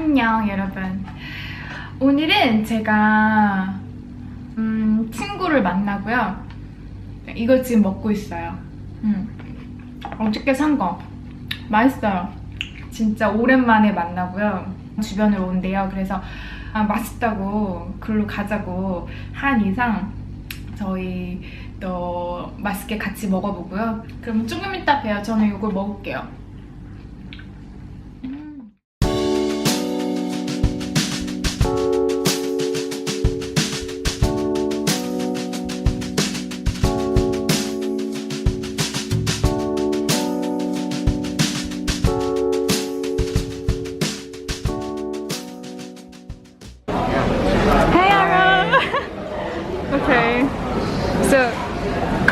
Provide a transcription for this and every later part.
안녕 여러분. 오늘은 제가 음, 친구를 만나고요. 이거 지금 먹고 있어요. 음. 어저께 산 거. 맛있어요. 진짜 오랜만에 만나고요. 주변으로 온대요. 그래서 아, 맛있다고 글로 가자고 한 이상 저희 또 맛있게 같이 먹어보고요. 그럼 조금 이따 봬요. 저는 이걸 먹을게요.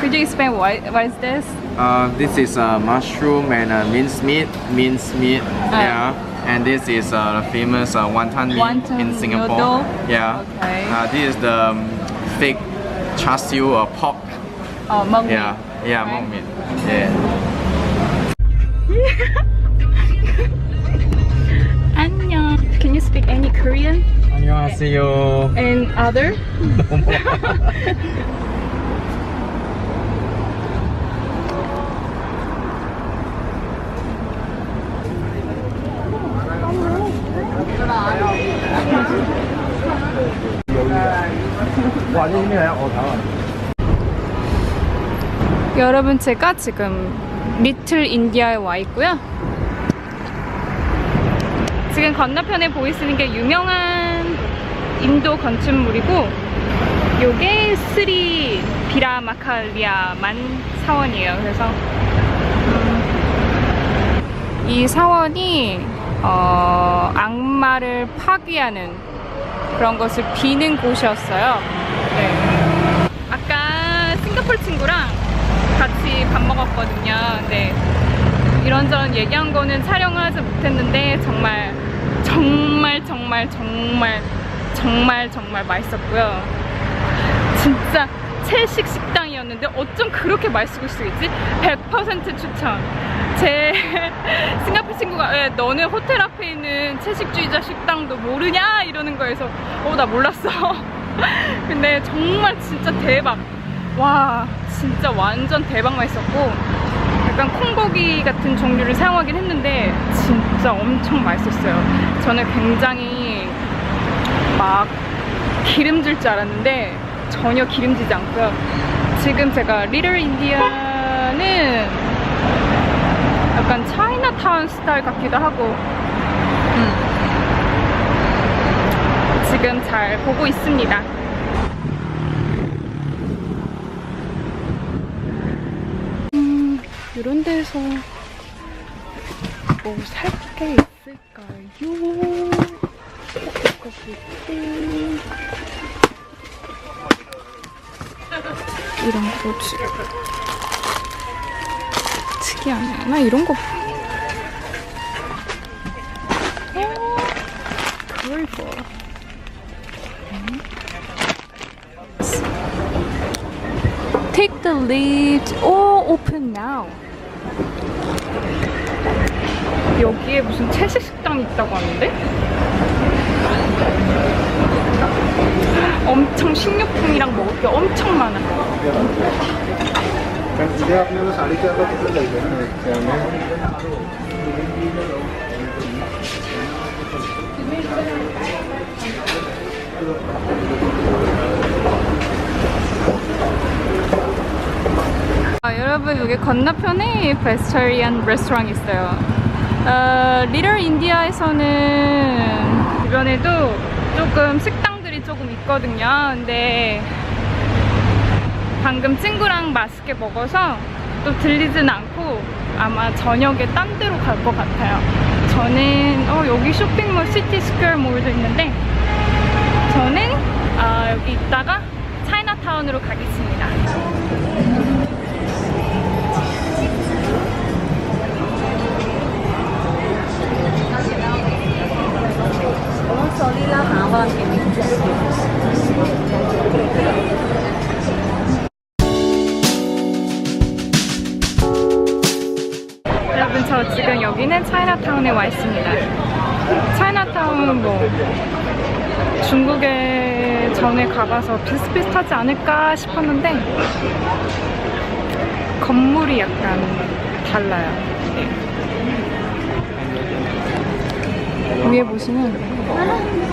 Could you explain what what is this? Uh, this is uh, mushroom and uh, minced meat, minced meat, yeah. And this is uh, the famous uh, wonton meat Wonton in Singapore. noodle. Yeah. Okay. Uh, this is the um, fake char siu or pork. Oh, mung Yeah. Yeah, Right. monk meat. Yeah. 안녕. Can you speak any Korean 안녕하세요. and other? 여러분 제가 지금 리틀 인디아에 와 있고요. 지금 건너편에 보이시는 게 유명한 인도 건축물이고 요게 스리 비라마칼리아만 사원이에요. 그래서 음, 이 사원이 어, 악마를 파괴하는 그런 것을 비는 곳이었어요. 네. 아까 싱가폴 친구랑 같이 밥 먹었거든요. 근데 이런저런 얘기한 거는 촬영을 하지 못했는데 정말 정말 정말 정말 정말 정말 맛있었고요. 진짜 채식 식당이었는데 어쩜 그렇게 맛있을 수 있지? 100% 추천. 제 싱가포르 친구가 왜 너네 호텔 앞에 있는 채식주의자 식당도 모르냐 이러는 거에서 어 나 몰랐어. 근데 정말 진짜 대박. 와 진짜 완전 대박 맛있었고 약간 콩고기 같은 종류를 사용하긴 했는데 진짜 엄청 맛있었어요. 저는 굉장히 막 기름질 줄 알았는데 전혀 기름지지 않고요. 지금 제가 리틀 인디아는 약간 차이나타운 스타일 같기도 하고 음. 지금 잘 보고 있습니다. 음, 이런 데서 뭐 살 게 있을까요? 포커스티 이런 거지 특이하네. 나 이런 거 어, lead. or open now. 여기에 무슨 채식 식당이 있다고 하는데? 엄청 식료품이랑 먹을 게 엄청 많아. 아, 여러분 여기 건너편에 베스터리안 레스토랑 있어요. 어, 리틀 인디아에서는 주변에도 조금 조금 있거든요. 근데 방금 친구랑 맛있게 먹어서 또 들리진 않고 아마 저녁에 딴 데로 갈 것 같아요. 저는 어, 여기 쇼핑몰 시티 스퀘어 몰도 있는데 저는 아, 여기 있다가 차이나타운으로 가겠습니다. 여러분 저 지금 여기는 차이나타운에 와 있습니다. 차이나타운 조금 뭐 중국에 전에 가봐서 비슷비슷하지 않을까 싶었는데 건물이 약간 달라요. 네. 위에 보시면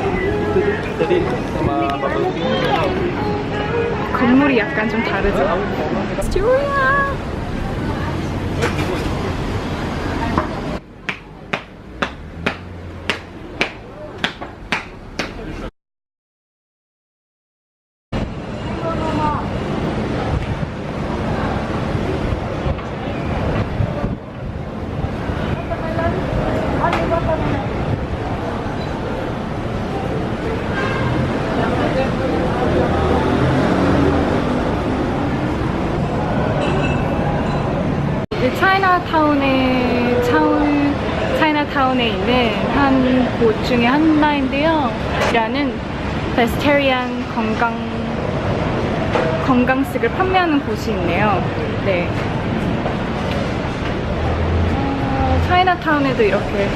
건물이 약간 좀 다르죠? 스튜야! 곳 중에 하나인데요. 라는 베스테리안 건강 건강식을 판매하는 곳이 있네요. 네. 어, 차이나타운에도 이렇게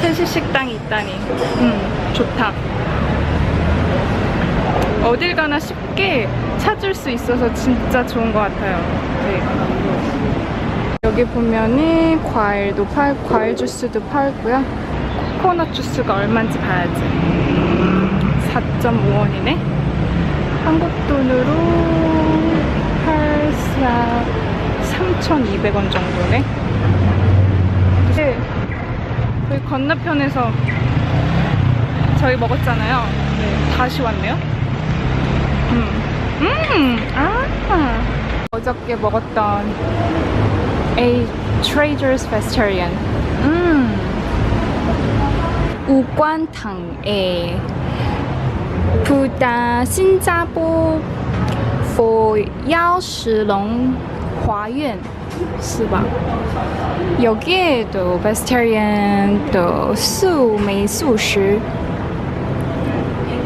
채식 식당이 있다니, 음 좋다. 어딜 가나 쉽게 찾을 수 있어서 진짜 좋은 것 같아요. 네. 여기 보면은 과일도 팔, 과일 주스도 팔고요. 코코넛 주스가 얼마인지 봐야지. 4.5원이네. 한국 돈으로 8사 3,200원 정도네. 근데 저희 건너편에서 저희 먹었잖아요. 네, 다시 왔네요. 음, 음, 아, 어저께 먹었던 A Trader's Vegetarian. 음, 우관탕에 부다 신자보 for 幺十龙华苑是吧？ 여기에도 vegetarian 的素美素食。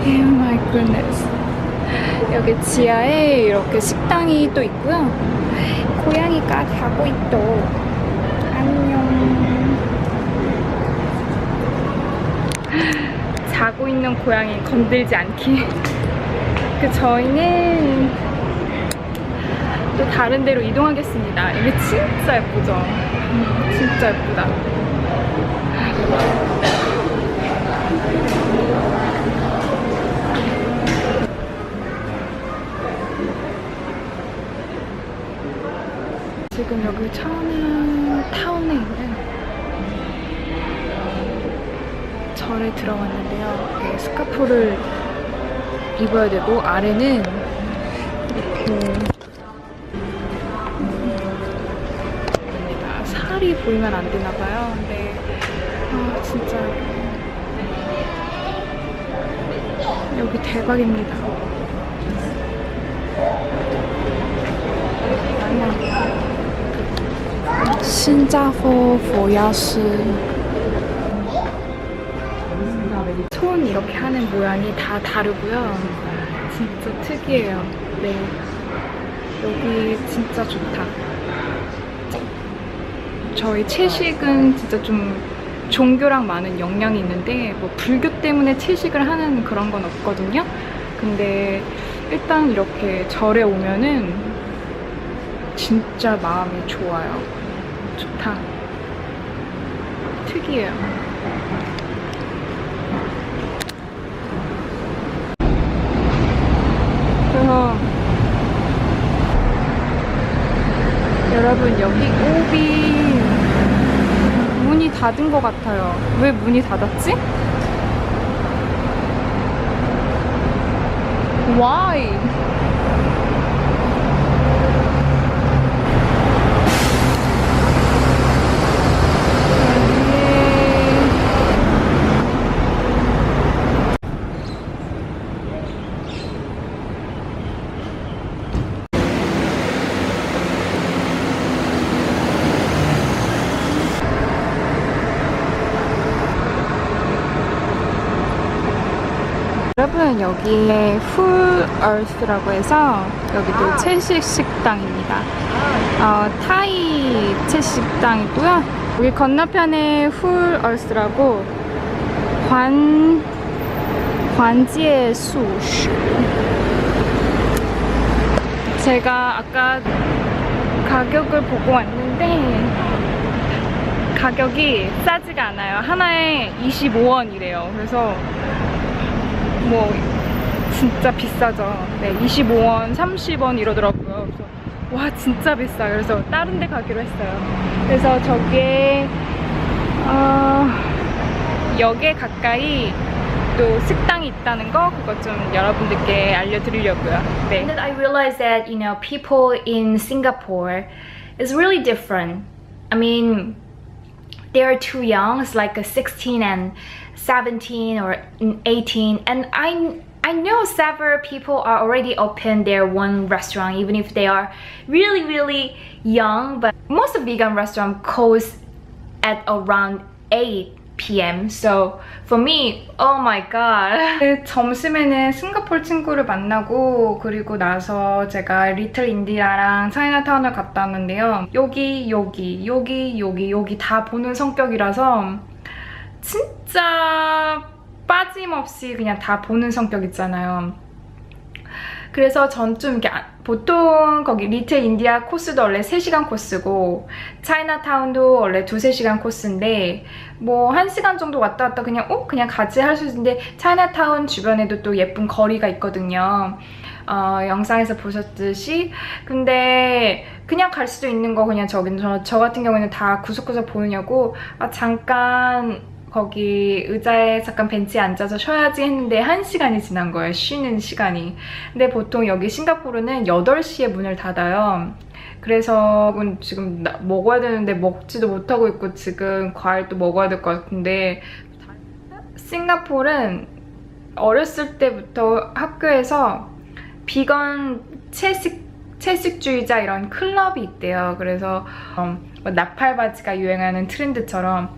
Oh my goodness. 여기 지하에 이렇게 식당이 또 있고요. 고양이가 자고 있도. 안녕. 자고 있는 고양이 건들지 않기. 그 저희는 또 다른 데로 이동하겠습니다. 이게 진짜 예쁘죠? 음, 진짜 예쁘다. 지금 여기 차이나 타운에 절에 들어왔는데요. 이렇게 스카프를 입어야 되고 아래는 이렇게 입니다. 살이 보이면 안 되나 봐요. 근데 아 진짜 여기 대박입니다. 신자포 보야스 손 이렇게 하는 모양이 다 다르고요. 진짜 특이해요. 네. 여기 진짜 좋다. 저희 채식은 진짜 좀 종교랑 많은 영향이 있는데 뭐 불교 때문에 채식을 하는 그런 건 없거든요. 근데 일단 이렇게 절에 오면은 진짜 마음이 좋아요. 좋다. 특이해요. 여러분 여기 오비 문이 닫은 것 같아요. 왜 문이 닫았지? Why? 여러분 여기에 풀 얼스라고 해서 여기도 채식 식당입니다. 어, 타이 채식 식당이고요. 여기 건너편에 풀 얼스라고 관 관지의 수시 제가 아까 가격을 보고 왔는데 가격이 싸지가 않아요. 하나에 25원이래요. 그래서 뭐 진짜 비싸죠. 네, 25원, 30원 이러더라고요. 그래서 와 진짜 비싸. 그래서 다른 데 가기로 했어요. 그래서 저기에 어, 역에 가까이 또 식당이 있다는 거 그것 좀 여러분들께 알려드리려고요. 네. And then I realized that, you know, people in Singapore is really different. I mean, they are too young. It's like a 16 and 17 or 18. And I I know several people are already open their one restaurant, even if they are really, really young. But most of vegan restaurant close at around 8 p.m. So for me, oh my god. 그 점심에는 싱가포르 친구를 만나고 그리고 나서 제가 리틀 인디아랑 차이나타운을 갔다 왔는데요. 여기 여기 여기 여기 여기 다 보는 성격이라서 진짜 빠짐없이 그냥 다 보는 성격 있잖아요. 그래서 전 좀 이렇게 아- 보통 거기 리틀 인디아 코스도 원래 3시간 코스고 차이나타운도 원래 2, 3시간 코스인데 뭐 1시간 정도 왔다 갔다 그냥 어? 그냥 같이 할수 있는데 차이나타운 주변에도 또 예쁜 거리가 있거든요. 어, 영상에서 보셨듯이 근데 그냥 갈 수도 있는 거 그냥 저기 저, 저 같은 경우에는 다 구석구석 보느냐고 아 잠깐 거기 의자에 잠깐 벤치에 앉아서 쉬어야지 했는데 한시간이 지난 거예요. 쉬는 시간이. 근데 보통 여기 싱가포르는 8시에 문을 닫아요. 그래서 지금 나- 먹어야 되는데 먹지도 못하고 있고 지금 과일도 먹어야 될 것 같은데 싱가포르는 어렸을 때부터 학교에서 비건 채식 채식주의자 이런 클럽이 있대요. 그래서 어, 뭐 나팔 바지가 유행하는 트렌드처럼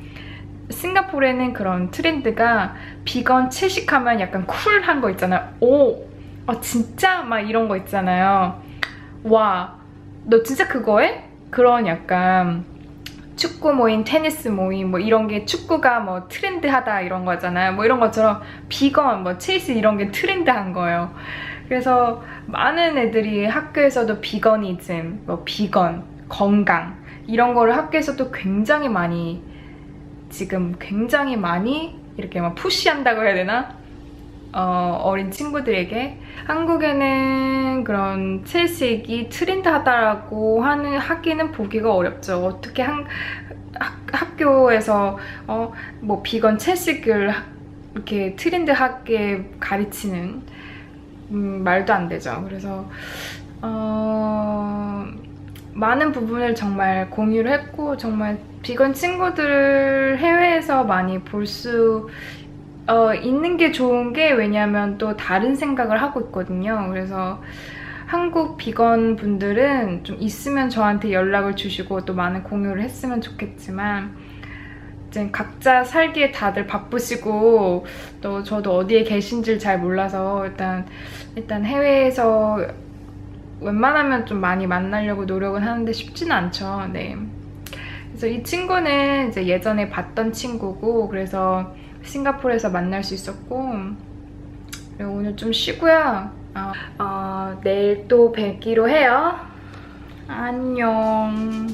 싱가포르에는 그런 트렌드가 비건 채식하면 약간 쿨한 거 있잖아요. 오, 어, 진짜 막 이런 거 있잖아요. 와, 너 진짜 그거 해? 그런 약간 축구 모임, 테니스 모임 뭐 이런 게 축구가 뭐 트렌드하다 이런 거잖아요. 뭐 이런 것처럼 비건, 뭐 채식 이런 게 트렌드한 거예요. 그래서 많은 애들이 학교에서도 비거니즘, 뭐 비건, 건강 이런 거를 학교에서도 굉장히 많이 지금 굉장히 많이 이렇게 막 푸시한다고 해야 되나? 어, 어린 친구들에게 한국에는 그런 채식이 트렌드하다라고 하는 하기는 보기가 어렵죠. 어떻게 한, 학, 학교에서 어, 뭐 비건 채식을 하- 이렇게 트렌드하게 가르치는 음, 말도 안 되죠. 그래서 어, 많은 부분을 정말 공유를 했고 정말 비건 친구들 해외에서 많이 볼수 어, 있는 게 좋은 게 왜냐면 또 다른 생각을 하고 있거든요. 그래서 한국 비건 분들은 좀 있으면 저한테 연락을 주시고 또 많은 공유를 했으면 좋겠지만 이제 각자 살기에 다들 바쁘시고 또 저도 어디에 계신지를 잘 몰라서 일단 일단 해외에서 웬만하면 좀 많이 만나려고 노력은 하는데 쉽지는 않죠. 네. 그래서 이 친구는 이제 예전에 봤던 친구고 그래서 싱가포르에서 만날 수 있었고 그리고 오늘 좀 쉬고요. 어, 어, 내일 또 뵙기로 해요. 안녕.